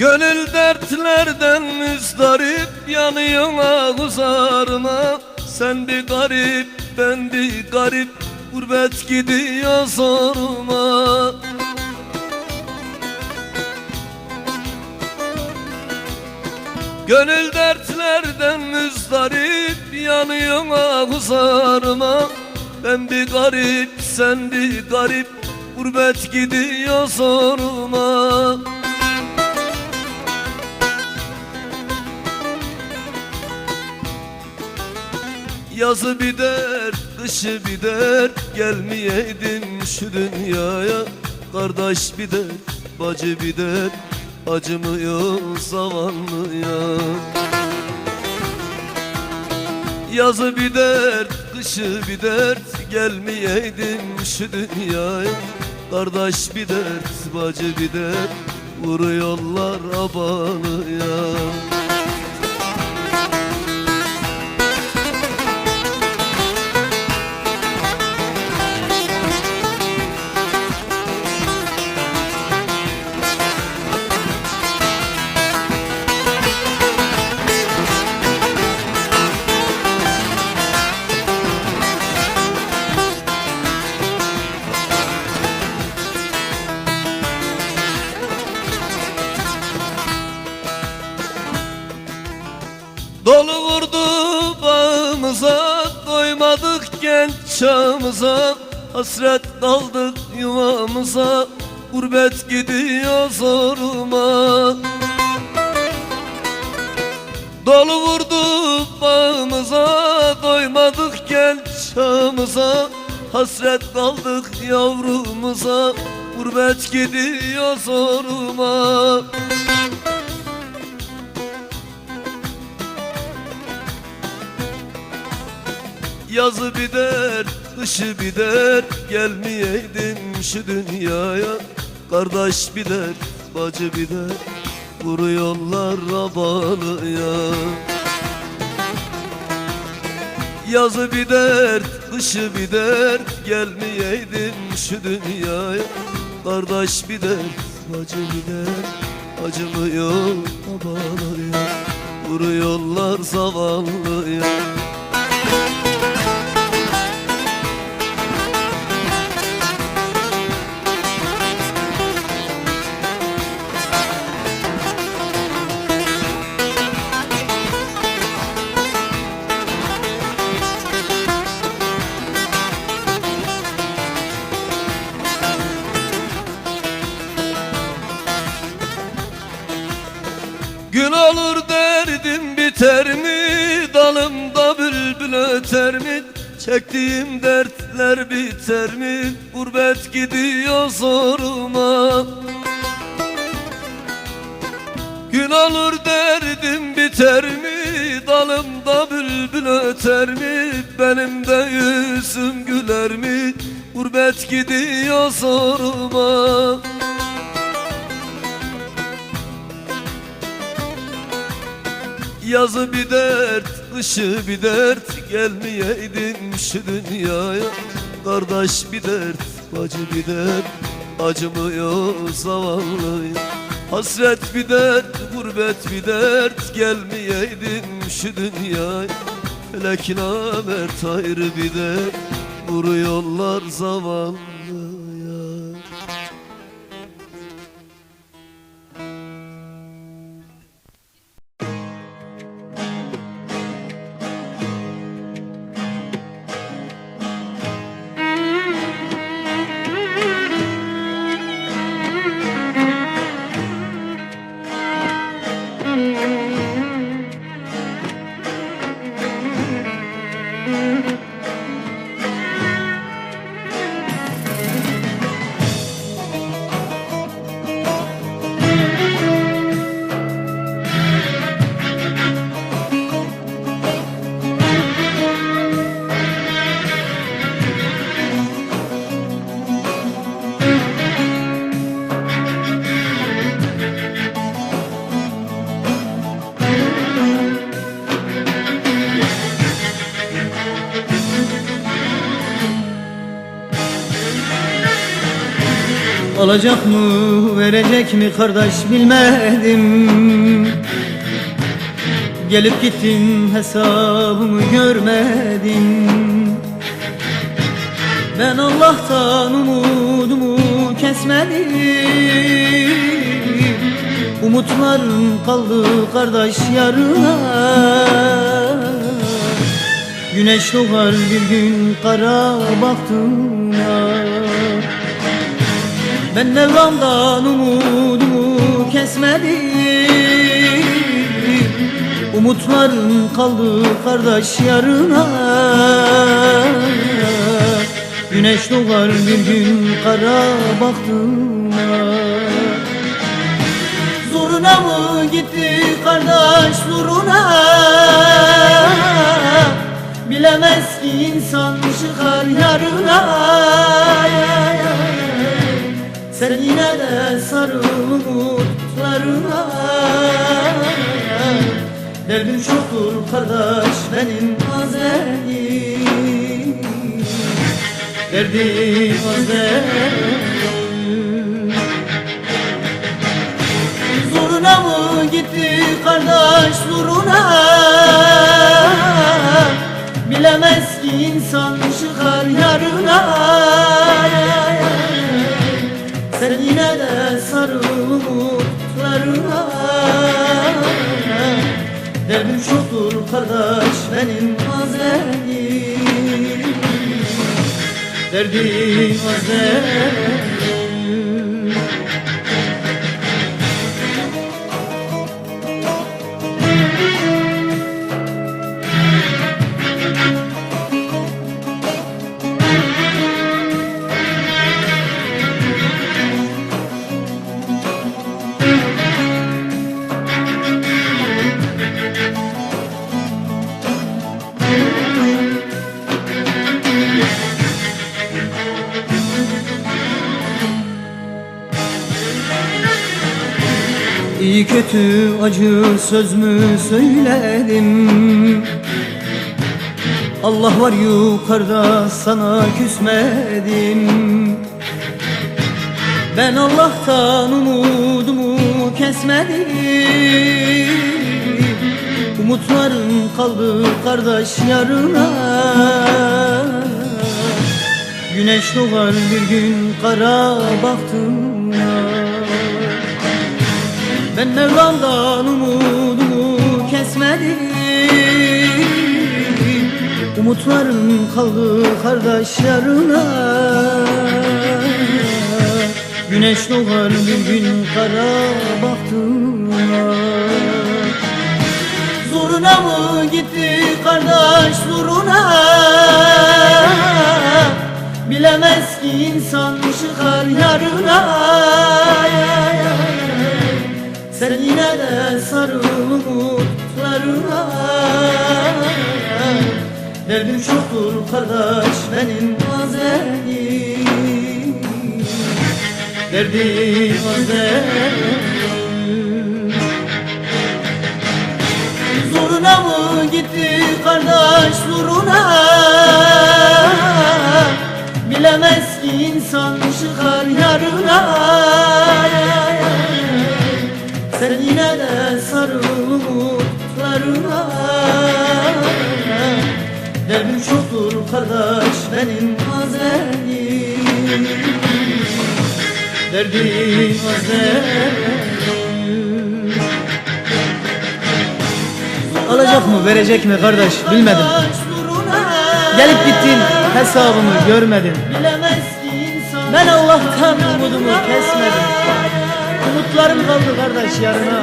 Gönül dertlerden müzdarip yanıyor ağızlarına Sen bir garip ben bir garip gurbet gidiyor zoruma. Gönül dertlerden müzdarip yanıyor ağızlarıma Ben bir garip sen bir garip gurbet gidiyor zoruma Yazı bir dert, kışı bir dert Gelmeyeydin şu dünyaya. Kardeş bir dert, bacı bir dert Acımıyor zavallıya. Yazı bir dert, kışı bir dert Gelmeyeydin şu dünyaya. Kardeş bir dert, bacı bir dert Vuruyorlar abanıya çağımıza Hasret kaldık yuvamıza Gurbet gidiyor zoruma. Dolu vurdu bağımıza Doymadık genç çağımıza. Hasret kaldık yavrumuza Gurbet gidiyor zoruma. Yazı bir dert, kışı bir dert. Gelmeyeydin şu dünyaya. Kardeş bir dert, bacı bir dert. Vuruyorlar abanıya Yazı bir dert, kışı bir dert. Gelmeyeydin şu dünyaya. Kardeş bir dert, bacı bir dert. Acımıyor abanıya Vuruyorlar zavallıya Gün olur derdim biter mi? Dalımda bülbül öter mi? Çektiğim dertler biter mi? Gurbet gidiyor zoruma. Gün olur derdim biter mi? Dalımda bülbül öter mi? Benim de yüzüm güler mi? Gurbet gidiyor zoruma Yazı bir dert, kışı bir dert Gelmeyeydin şu dünyaya. Kardeş bir dert, bacı bir dert Acımıyor zavallıya Hasret bir dert, gurbet bir dert Gelmeyeydin şu dünyaya. Felek namert ayrı bir dert Vuruyorlar zavallıya Alacak mı verecek mi kardeş bilmedim. Gelip gittin hesabımı görmedim Ben Allah'tan umudumu kesmedim. Umutlarım kaldı kardeş yarına. Güneş doğar bir gün kara baktığına Ben Mevlam'dan umudumu kesmedim Umutlarım kaldı kardeş yarına Güneş doğar bir gün kara baktığına Zoruna mı gitti kardeş zoruna? Bilemez ki insan çıkar yarına Sen yine de sarıl umutlarına. Derdim çoktur kardeş benim azeli Derdim azeli Zoruna mı gitti kardeş zoruna? Bilemez ki insan çıkar yarına benim azeli Derdim azeli kötü acı söz mü söyledim? Allah var yukarıda sana küsmedim. Ben Allah'tan umudumu kesmedim. Umutlarım kaldı kardeş yarına. Güneş doğar bir gün kara baktığına ben Mevlam'dan umudumu kesmedim. Umutlarım kaldı kardeş yarına Güneş doğar bir gün kara baktığına Zoruna mı gitti kardeş zoruna? Bilemez ki insan çıkar yarına sen yine de sarıl umutlarına Derdim çoktur kardeş benim azeli Derdim azeli Zoruna mı gitti kardeş zoruna çoktur kardeş benim azeli Derdim azeli Alacak mı verecek mi kardeş bilmedim. Gelip gittin hesabımı görmedin. Ben Allah'tan umudumu kesmedim. Umutlarım kaldı kardeş yarına